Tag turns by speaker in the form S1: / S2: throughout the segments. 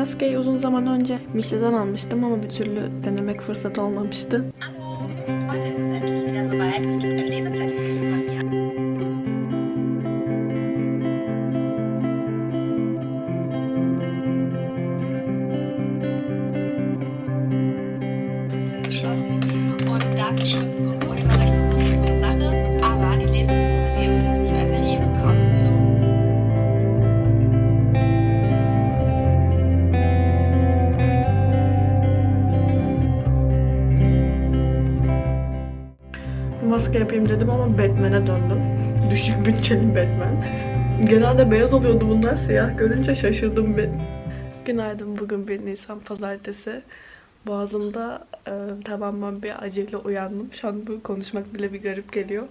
S1: maskeyi uzun zaman önce Michel'den almıştım ama bir türlü denemek fırsatı olmamıştı. Maske yapayım dedim ama Batman'e döndüm. Düşük bütçeli Batman. Genelde beyaz oluyordu bunlar siyah görünce şaşırdım bir. Günaydın bugün 1 Nisan pazartesi. Boğazımda e, tamamen bir acıyla uyandım. Şu an bu konuşmak bile bir garip geliyor.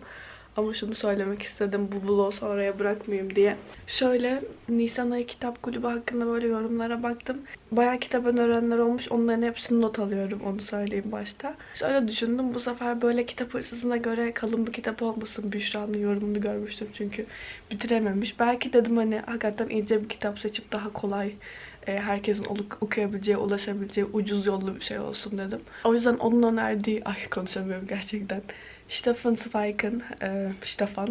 S1: Ama şunu söylemek istedim bu vlogu sonraya bırakmayayım diye. Şöyle Nisan ayı kitap kulübü hakkında böyle yorumlara baktım. Bayağı kitap önerenler olmuş. Onların hepsini not alıyorum onu söyleyeyim başta. Şöyle düşündüm bu sefer böyle kitap hırsızına göre kalın bir kitap olmasın. Büşra'nın yorumunu görmüştüm çünkü bitirememiş. Belki dedim hani hakikaten ince bir kitap seçip daha kolay e, herkesin okuyabileceği, ulaşabileceği ucuz yollu bir şey olsun dedim. O yüzden onun önerdiği, ay konuşamıyorum gerçekten. Stefan Zweig'ın, e, Stefan,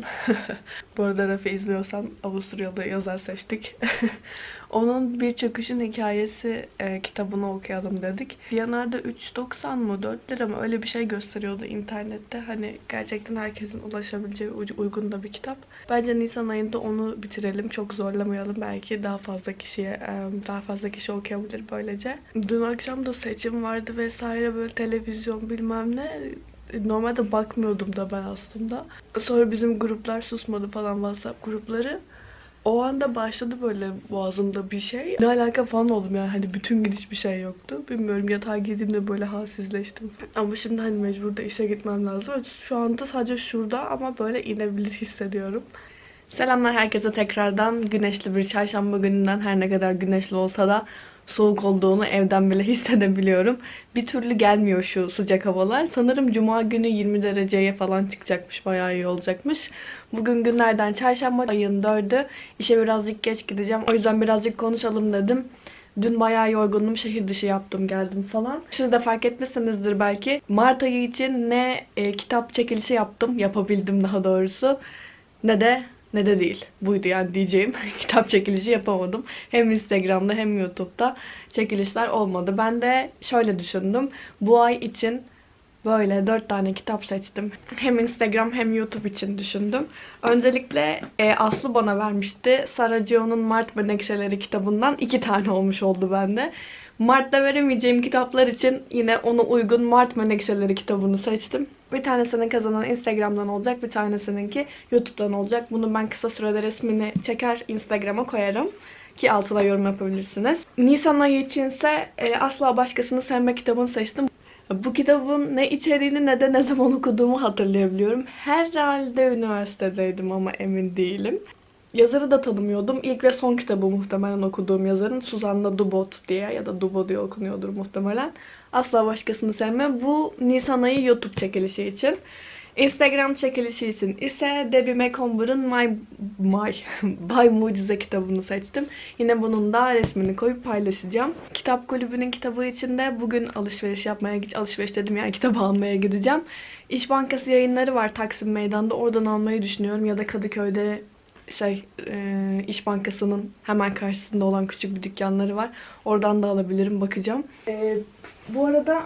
S1: bu arada Rafi izliyorsan Avusturyalı yazar seçtik. Onun Bir Çöküşün Hikayesi e, kitabını okuyalım dedik. Diyanar'da 3.90 mı 4 lira mı öyle bir şey gösteriyordu internette. Hani gerçekten herkesin ulaşabileceği uy- uygun da bir kitap. Bence Nisan ayında onu bitirelim. Çok zorlamayalım. Belki daha fazla kişiye, e, daha fazla kişi okuyabilir böylece. Dün akşam da seçim vardı vesaire böyle televizyon bilmem ne. Normalde bakmıyordum da ben aslında. Sonra bizim gruplar susmadı falan WhatsApp grupları. O anda başladı böyle boğazımda bir şey. Ne alaka falan oldum yani hani bütün gün hiçbir şey yoktu. Bilmiyorum yatağa girdiğimde böyle halsizleştim. Ama şimdi hani mecbur da işe gitmem lazım. Şu anda sadece şurada ama böyle inebilir hissediyorum. Selamlar herkese tekrardan. Güneşli bir çarşamba gününden her ne kadar güneşli olsa da soğuk olduğunu evden bile hissedebiliyorum. Bir türlü gelmiyor şu sıcak havalar. Sanırım cuma günü 20 dereceye falan çıkacakmış. Bayağı iyi olacakmış. Bugün günlerden çarşamba ayın 4'ü. İşe birazcık geç gideceğim. O yüzden birazcık konuşalım dedim. Dün bayağı yorgundum. Şehir dışı yaptım geldim falan. Siz de fark etmişsinizdir belki. Mart ayı için ne e, kitap çekilişi yaptım. Yapabildim daha doğrusu. Ne de ne de değil. Buydu yani diyeceğim. Kitap çekilişi yapamadım. Hem Instagram'da hem YouTube'da çekilişler olmadı. Ben de şöyle düşündüm. Bu ay için böyle dört tane kitap seçtim. Hem Instagram hem YouTube için düşündüm. Öncelikle e, Aslı bana vermişti. Saracio'nun Mart Menekşeleri kitabından iki tane olmuş oldu bende. Mart'ta veremeyeceğim kitaplar için yine ona uygun Mart Menekşeleri kitabını seçtim. Bir tanesinin kazanan Instagram'dan olacak, bir tanesininki YouTube'dan olacak. Bunu ben kısa sürede resmini çeker Instagram'a koyarım ki altına yorum yapabilirsiniz. Nisan ayı içinse e, Asla Başkasını Sevme kitabını seçtim. Bu kitabın ne içeriğini ne de ne zaman okuduğumu hatırlayabiliyorum. Herhalde üniversitedeydim ama emin değilim. Yazarı da tanımıyordum. İlk ve son kitabı muhtemelen okuduğum yazarın Suzanna Dubot diye ya da Dubo diye okunuyordur muhtemelen. Asla başkasını sevme. Bu Nisan ayı YouTube çekilişi için. Instagram çekilişi için ise Debbie McComber'ın My, My Bay Mucize kitabını seçtim. Yine bunun da resmini koyup paylaşacağım. Kitap kulübünün kitabı için de bugün alışveriş yapmaya alışveriş dedim yani kitabı almaya gideceğim. İş Bankası yayınları var Taksim Meydan'da. Oradan almayı düşünüyorum ya da Kadıköy'de şey e, İş Bankası'nın hemen karşısında olan küçük bir dükkanları var. Oradan da alabilirim bakacağım. E, bu arada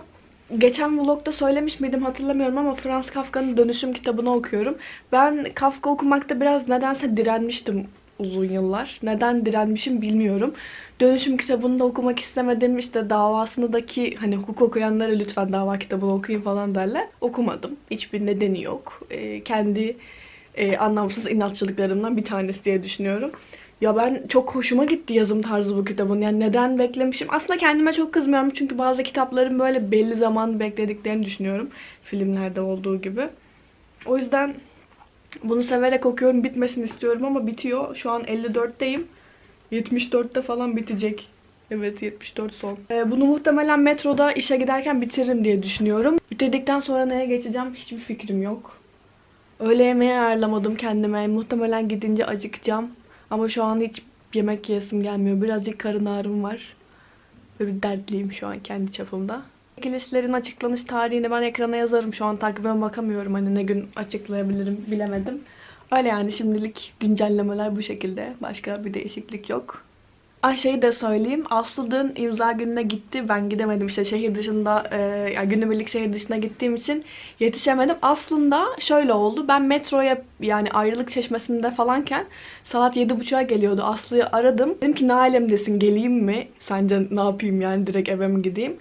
S1: geçen vlogda söylemiş miydim hatırlamıyorum ama Franz Kafka'nın Dönüşüm kitabını okuyorum. Ben Kafka okumakta biraz nedense direnmiştim uzun yıllar. Neden direnmişim bilmiyorum. Dönüşüm kitabını da okumak istemedim. İşte davasındaki hani hukuk okuyanlara lütfen dava kitabını okuyun falan derler. Okumadım. Hiçbir nedeni yok. E, kendi e, anlamsız inatçılıklarımdan bir tanesi diye düşünüyorum. Ya ben çok hoşuma gitti yazım tarzı bu kitabın. Yani neden beklemişim? Aslında kendime çok kızmıyorum çünkü bazı kitapların böyle belli zaman beklediklerini düşünüyorum. Filmlerde olduğu gibi. O yüzden bunu severek okuyorum. Bitmesini istiyorum ama bitiyor. Şu an 54'teyim. 74'te falan bitecek. Evet 74 son. Ee, bunu muhtemelen metroda işe giderken bitiririm diye düşünüyorum. Bitirdikten sonra neye geçeceğim hiçbir fikrim yok. Öğle yemeği ayarlamadım kendime. Muhtemelen gidince acıkacağım. Ama şu an hiç yemek yiyesim gelmiyor. Birazcık karın ağrım var. Böyle bir dertliyim şu an kendi çapımda. Çekilişlerin açıklanış tarihini ben ekrana yazarım. Şu an takvime bakamıyorum. Hani ne gün açıklayabilirim bilemedim. Öyle yani şimdilik güncellemeler bu şekilde. Başka bir değişiklik yok. Ay şeyi de söyleyeyim. Aslı dün imza gününe gitti. Ben gidemedim işte şehir dışında, e, yani günübirlik şehir dışına gittiğim için yetişemedim. Aslında şöyle oldu. Ben metroya yani ayrılık çeşmesinde falanken saat 7.30'a geliyordu. Aslı'yı aradım. Dedim ki ne alemdesin geleyim mi? Sence ne yapayım yani direkt eve mi gideyim?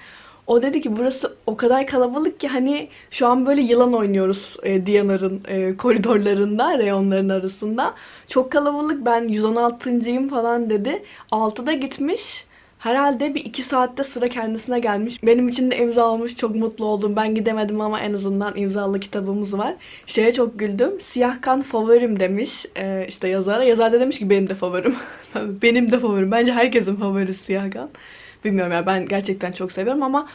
S1: O dedi ki burası o kadar kalabalık ki hani şu an böyle yılan oynuyoruz e, Diyanar'ın e, koridorlarında, reyonların arasında. Çok kalabalık ben 116.yım falan dedi. 6'da gitmiş. Herhalde bir iki saatte sıra kendisine gelmiş. Benim için de imza almış. Çok mutlu oldum. Ben gidemedim ama en azından imzalı kitabımız var. Şeye çok güldüm. Siyah kan favorim demiş. Ee, işte yazar. Yazar da demiş ki benim de favorim. benim de favorim. Bence herkesin favorisi siyah kan. Bilmiyorum ya ben gerçekten çok seviyorum ama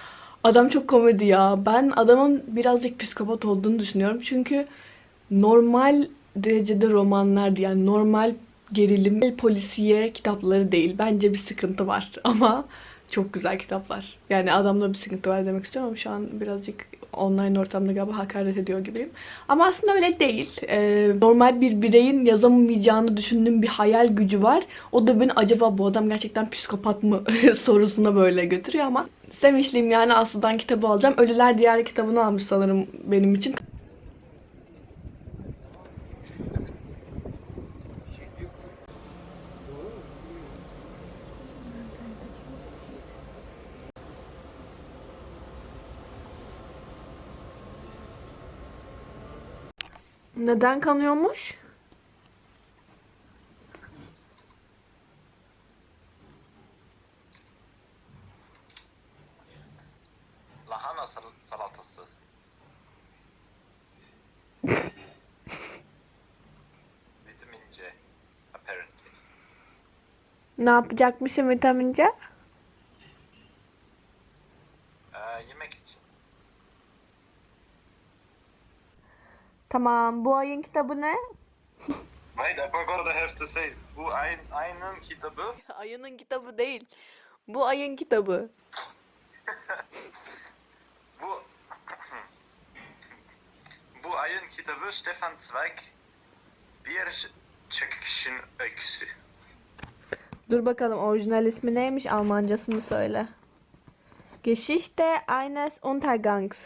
S1: adam çok komedi ya. Ben adamın birazcık psikopat olduğunu düşünüyorum. Çünkü normal derecede romanlar yani normal gerilim polisiye kitapları değil. Bence bir sıkıntı var ama çok güzel kitaplar. Yani adamda bir sıkıntı var demek istiyorum ama şu an birazcık online ortamda galiba hakaret ediyor gibiyim. Ama aslında öyle değil. Ee, normal bir bireyin yazamayacağını düşündüğüm bir hayal gücü var. O da beni acaba bu adam gerçekten psikopat mı sorusuna böyle götürüyor ama sevinçliyim yani Aslı'dan kitabı alacağım. Ölüler Diyarı kitabını almış sanırım benim için. Neden kanıyormuş?
S2: Lahana sal- salatası. Vitamin C. Apparently.
S1: Ne yapacakmışım vitamince?
S2: Ee, yemek için.
S1: Tamam. Bu ayın kitabı ne?
S2: Wait, I forgot I have to say. Bu ayın, ayının kitabı.
S1: Ayının kitabı değil. Bu ayın kitabı.
S2: Bu bu ayın kitabı Stefan Zweig bir çekişin öyküsü.
S1: Dur bakalım orijinal ismi neymiş? Almancasını söyle. Geschichte eines Untergangs.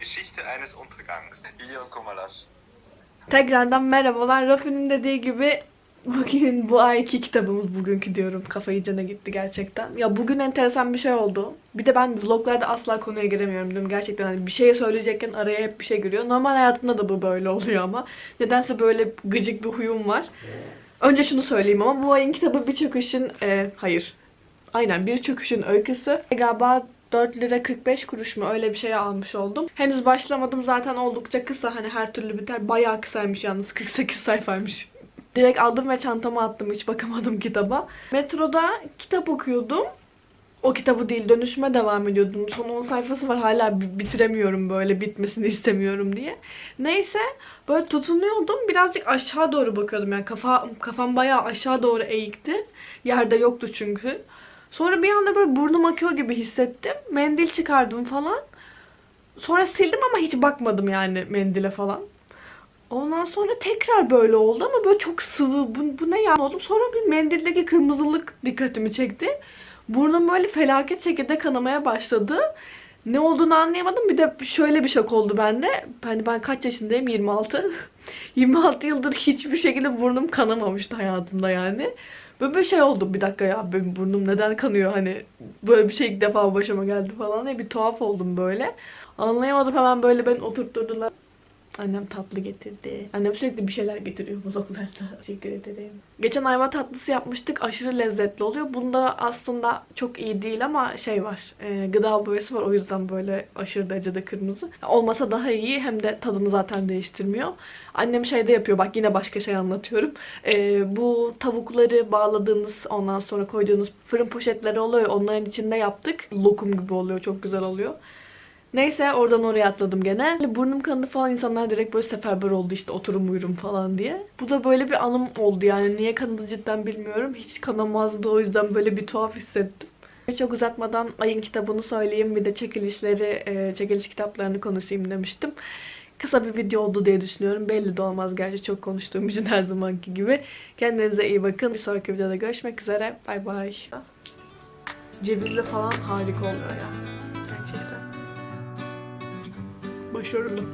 S2: Geschichte eines Untergangs. İyi okumalar.
S1: Tekrardan merhabalar. Rafi'nin dediği gibi bugün bu ayki kitabımız bugünkü diyorum. Kafayı cana gitti gerçekten. Ya bugün enteresan bir şey oldu. Bir de ben vloglarda asla konuya giremiyorum diyorum. Gerçekten hani bir şey söyleyecekken araya hep bir şey giriyor. Normal hayatımda da bu böyle oluyor ama. Nedense böyle gıcık bir huyum var. Önce şunu söyleyeyim ama bu ayın kitabı bir çöküşün... e, hayır. Aynen bir çöküşün öyküsü. Galiba 4 lira 45 kuruş mu öyle bir şey almış oldum. Henüz başlamadım zaten oldukça kısa hani her türlü biter. Bayağı kısaymış yalnız 48 sayfaymış. Direkt aldım ve çantama attım hiç bakamadım kitaba. Metroda kitap okuyordum. O kitabı değil dönüşüme devam ediyordum. Son 10 sayfası var hala bi- bitiremiyorum böyle bitmesini istemiyorum diye. Neyse böyle tutunuyordum birazcık aşağı doğru bakıyordum yani kafa, kafam bayağı aşağı doğru eğikti. Yerde yoktu çünkü. Sonra bir anda böyle burnum akıyor gibi hissettim. Mendil çıkardım falan. Sonra sildim ama hiç bakmadım yani mendile falan. Ondan sonra tekrar böyle oldu ama böyle çok sıvı. Bu, bu ne ya oldum. Sonra bir mendildeki kırmızılık dikkatimi çekti. Burnum böyle felaket şekilde kanamaya başladı. Ne olduğunu anlayamadım. Bir de şöyle bir şok oldu bende. Hani ben kaç yaşındayım? 26. 26 yıldır hiçbir şekilde burnum kanamamıştı hayatımda yani. Böyle bir şey oldu bir dakika ya benim burnum neden kanıyor hani böyle bir şey ilk defa başıma geldi falan diye bir tuhaf oldum böyle. Anlayamadım hemen böyle beni oturtturdular. Annem tatlı getirdi. Annem sürekli bir şeyler getiriyor uzaklarda. Teşekkür ederim. Geçen ayva tatlısı yapmıştık. Aşırı lezzetli oluyor. Bunda aslında çok iyi değil ama şey var. e, gıda boyası var. O yüzden böyle aşırı derecede kırmızı. Olmasa daha iyi. Hem de tadını zaten değiştirmiyor. Annem şeyde yapıyor. Bak yine başka şey anlatıyorum. E, bu tavukları bağladığınız ondan sonra koyduğunuz fırın poşetleri oluyor. Onların içinde yaptık. Lokum gibi oluyor. Çok güzel oluyor. Neyse oradan oraya atladım gene. Burnum kanadı falan insanlar direkt böyle seferber oldu işte oturum uyurum falan diye. Bu da böyle bir anım oldu yani. Niye kanadı cidden bilmiyorum. Hiç kanamazdı o yüzden böyle bir tuhaf hissettim. Çok uzatmadan ayın kitabını söyleyeyim bir de çekilişleri, e, çekiliş kitaplarını konuşayım demiştim. Kısa bir video oldu diye düşünüyorum. Belli de olmaz gerçi çok konuştuğum için her zamanki gibi. Kendinize iyi bakın. Bir sonraki videoda görüşmek üzere. Bay bay. Cevizle falan harika oluyor ya. Gerçekten. Başarılı.